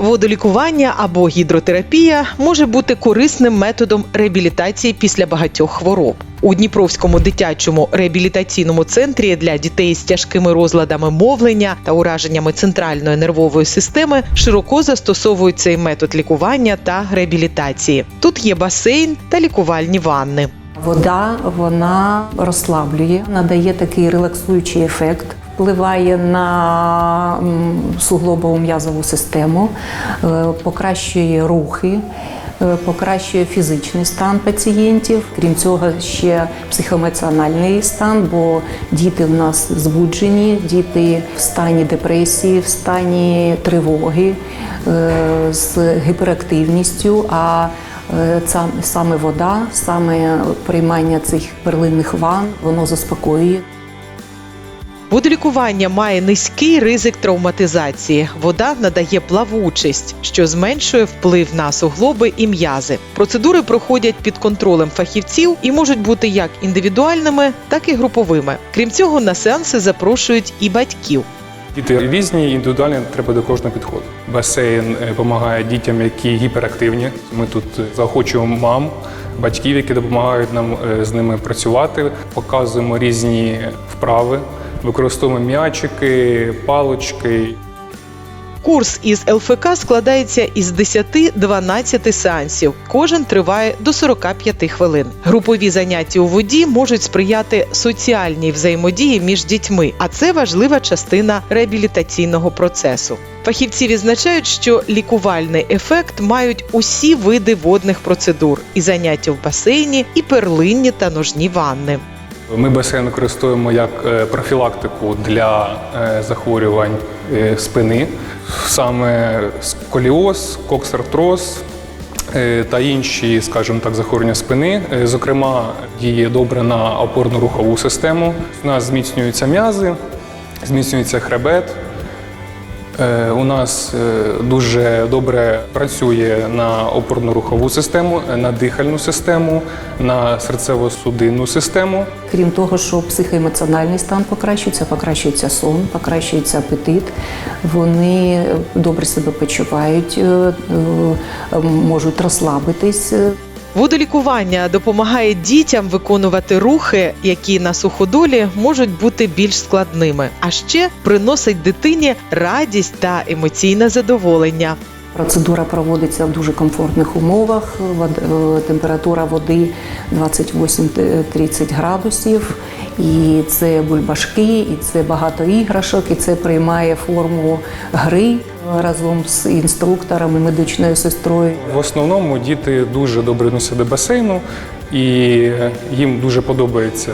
Водолікування або гідротерапія може бути корисним методом реабілітації після багатьох хвороб. У Дніпровському дитячому реабілітаційному центрі для дітей з тяжкими розладами мовлення та ураженнями центральної нервової системи широко застосовують цей метод лікування та реабілітації. Тут є басейн та лікувальні ванни. Вода вона розслаблює, надає такий релаксуючий ефект, впливає на суглобову м'язову систему, е, покращує рухи. е, Покращує фізичний стан пацієнтів, крім цього, ще психоемоціональний стан, бо діти в нас збуджені, діти в стані депресії, в стані тривоги, е, з гіперактивністю. А саме вода, саме приймання цих перлинних ван, воно заспокоює. Водолікування має низький ризик травматизації. Вода надає плавучість, що зменшує вплив на суглоби і м'язи. Процедури проходять під контролем фахівців і можуть бути як індивідуальними, так і груповими. Крім цього, на сеанси запрошують і батьків. Діти різні, індивідуально треба до кожного підходу. Басейн допомагає дітям, які гіперактивні. Ми тут заохочуємо мам, батьків, які допомагають нам е, з ними працювати. Показуємо різні вправи, використовуємо м'ячики, палочки. Курс із ЛФК складається із 10-12 сеансів. Кожен триває до 45 хвилин. Групові заняття у воді можуть сприяти соціальній взаємодії між дітьми, а це важлива частина реабілітаційного процесу. Фахівці відзначають, що лікувальний ефект мають усі види водних процедур і заняття в басейні, і перлинні та ножні ванни. Ми басейн використовуємо як е, профілактику для е, захворювань е, спини, саме сколіоз, коксартроз та інші, скажімо так, захворювання спини. Зокрема, діє добре на опорно-рухову систему. У нас зміцнюються м'язи, зміцнюється хребет. Е, У нас е, дуже добре працює на опорно-рухову систему, на дихальну систему, на серцево-судинну систему. Крім того, що психоемоціональний стан покращується, покращується сон, покращується апетит. Вони добре себе почувають, е, можуть розслабитись. Водолікування допомагає дітям виконувати рухи, які на суходолі можуть бути більш складними, а ще приносить дитині радість та емоційне задоволення. Процедура проводиться в дуже комфортних умовах. Е, Температура води 28-30 градусів. І це бульбашки, і це багато іграшок, і це приймає форму гри разом з інструктором і медичною сестрою. В основному діти дуже добре відносяться до басейну і їм дуже подобається.